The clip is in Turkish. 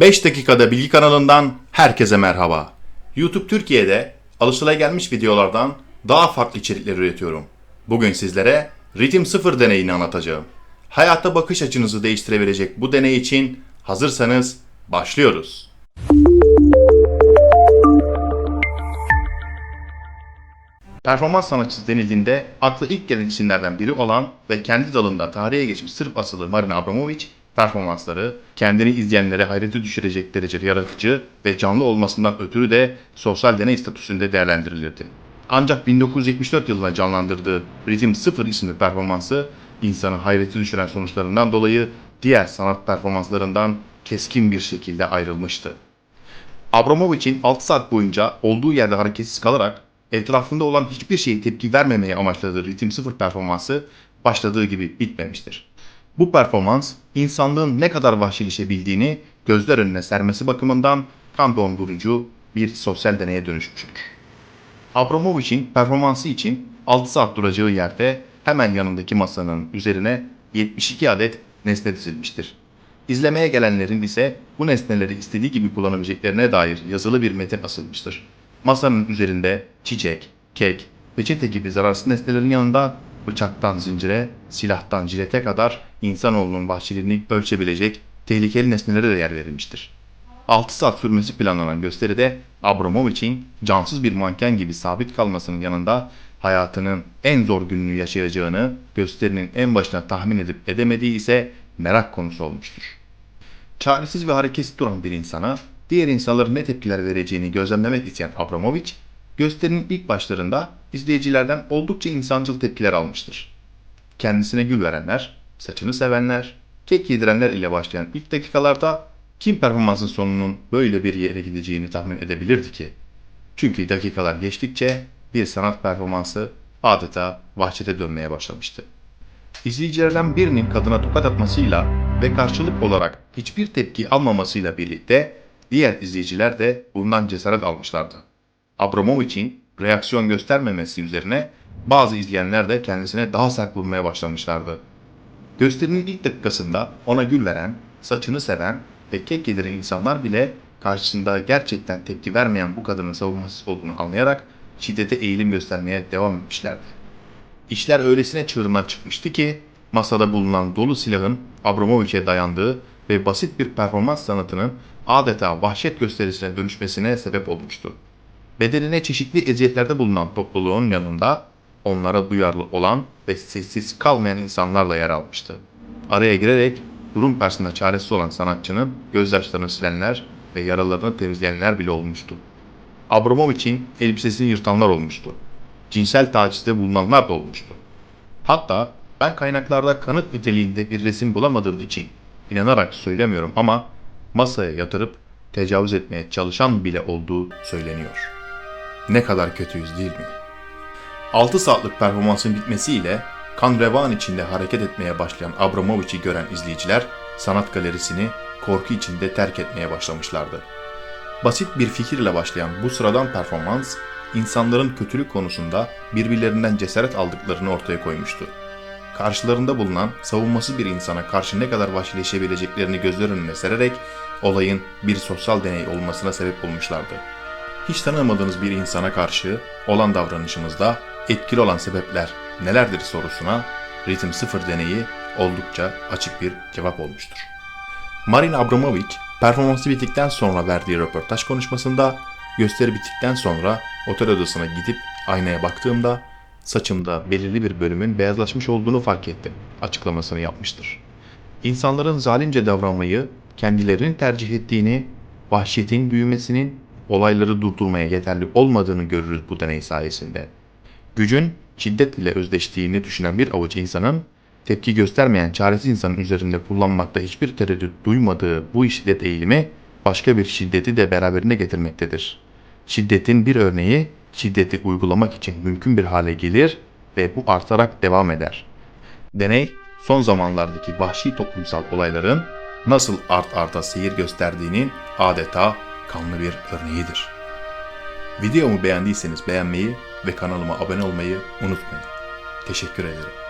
5 dakikada bilgi kanalından herkese merhaba. YouTube Türkiye'de alışılagelmiş videolardan daha farklı içerikler üretiyorum. Bugün sizlere Ritim 0 deneyini anlatacağım. Hayata bakış açınızı değiştirebilecek bu deney için hazırsanız başlıyoruz. Performans sanatçısı denildiğinde akla ilk gelen isimlerden biri olan ve kendi dalında tarihe geçmiş Sırp asıllı Marina Abramovic, performansları kendini izleyenlere hayrete düşürecek derecede yaratıcı ve canlı olmasından ötürü de sosyal deney statüsünde değerlendirilirdi. Ancak 1974 yılında canlandırdığı Ritim 0 isimli performansı insanı hayrete düşüren sonuçlarından dolayı diğer sanat performanslarından keskin bir şekilde ayrılmıştı. Abramovich'in 6 saat boyunca olduğu yerde hareketsiz kalarak etrafında olan hiçbir şeye tepki vermemeye amaçladığı ritim sıfır performansı başladığı gibi bitmemiştir. Bu performans insanlığın ne kadar vahşileşebildiğini gözler önüne sermesi bakımından kan dondurucu bir sosyal deneye dönüşmüştür. Abramovich'in performansı için 6 saat duracağı yerde hemen yanındaki masanın üzerine 72 adet nesne dizilmiştir. İzlemeye gelenlerin ise bu nesneleri istediği gibi kullanabileceklerine dair yazılı bir metin asılmıştır. Masanın üzerinde çiçek, kek, peçete gibi zararsız nesnelerin yanında bıçaktan zincire, silahtan jilete kadar insanoğlunun vahşiliğini ölçebilecek tehlikeli nesnelere de yer verilmiştir. 6 saat sürmesi planlanan gösteride Abramovich'in cansız bir manken gibi sabit kalmasının yanında hayatının en zor gününü yaşayacağını gösterinin en başına tahmin edip edemediği ise merak konusu olmuştur. Çaresiz ve hareketsiz duran bir insana diğer insanların ne tepkiler vereceğini gözlemlemek isteyen Abramovich, gösterinin ilk başlarında izleyicilerden oldukça insancıl tepkiler almıştır. Kendisine gül verenler, saçını sevenler, kek yedirenler ile başlayan ilk dakikalarda kim performansın sonunun böyle bir yere gideceğini tahmin edebilirdi ki? Çünkü dakikalar geçtikçe bir sanat performansı adeta vahşete dönmeye başlamıştı. İzleyicilerden birinin kadına tokat atmasıyla ve karşılık olarak hiçbir tepki almamasıyla birlikte diğer izleyiciler de bundan cesaret almışlardı. Abramovich'in reaksiyon göstermemesi üzerine bazı izleyenler de kendisine daha sert bulmaya başlamışlardı. Gösterinin ilk dakikasında ona gül veren, saçını seven ve kek yediren insanlar bile karşısında gerçekten tepki vermeyen bu kadının savunmasız olduğunu anlayarak şiddete eğilim göstermeye devam etmişlerdi. İşler öylesine çığırından çıkmıştı ki masada bulunan dolu silahın Abramovich'e dayandığı ve basit bir performans sanatının adeta vahşet gösterisine dönüşmesine sebep olmuştu. Bedenine çeşitli eziyetlerde bulunan topluluğun yanında onlara duyarlı olan ve sessiz kalmayan insanlarla yer almıştı. Araya girerek durum karşısında çaresiz olan sanatçının gözyaşlarını silenler ve yaralarını temizleyenler bile olmuştu. Abramovich'in elbisesini yırtanlar olmuştu. Cinsel tacizde bulunanlar da olmuştu. Hatta ben kaynaklarda kanıt niteliğinde bir resim bulamadığım için inanarak söylemiyorum ama masaya yatırıp tecavüz etmeye çalışan bile olduğu söyleniyor. Ne kadar kötüyüz değil mi? 6 saatlik performansın bitmesiyle kan revan içinde hareket etmeye başlayan Abramovich'i gören izleyiciler sanat galerisini korku içinde terk etmeye başlamışlardı. Basit bir fikirle başlayan bu sıradan performans, insanların kötülük konusunda birbirlerinden cesaret aldıklarını ortaya koymuştu. Karşılarında bulunan savunmasız bir insana karşı ne kadar vahşileşebileceklerini gözler önüne sererek olayın bir sosyal deney olmasına sebep olmuşlardı. Hiç tanımadığınız bir insana karşı olan davranışımızda etkili olan sebepler nelerdir sorusuna Ritim 0 deneyi oldukça açık bir cevap olmuştur. Marina Abramovic performansı bittikten sonra verdiği röportaj konuşmasında gösteri bittikten sonra otel odasına gidip aynaya baktığımda saçımda belirli bir bölümün beyazlaşmış olduğunu fark ettim açıklamasını yapmıştır. İnsanların zalimce davranmayı kendilerini tercih ettiğini, vahşetin büyümesinin olayları durdurmaya yeterli olmadığını görürüz bu deney sayesinde. Gücün şiddet ile özdeştiğini düşünen bir avuç insanın tepki göstermeyen çaresiz insanın üzerinde kullanmakta hiçbir tereddüt duymadığı bu şiddet eğilimi başka bir şiddeti de beraberine getirmektedir. Şiddetin bir örneği şiddeti uygulamak için mümkün bir hale gelir ve bu artarak devam eder. Deney son zamanlardaki vahşi toplumsal olayların nasıl art arta seyir gösterdiğinin adeta kanlı bir örneğidir. Videomu beğendiyseniz beğenmeyi ve kanalıma abone olmayı unutmayın. Teşekkür ederim.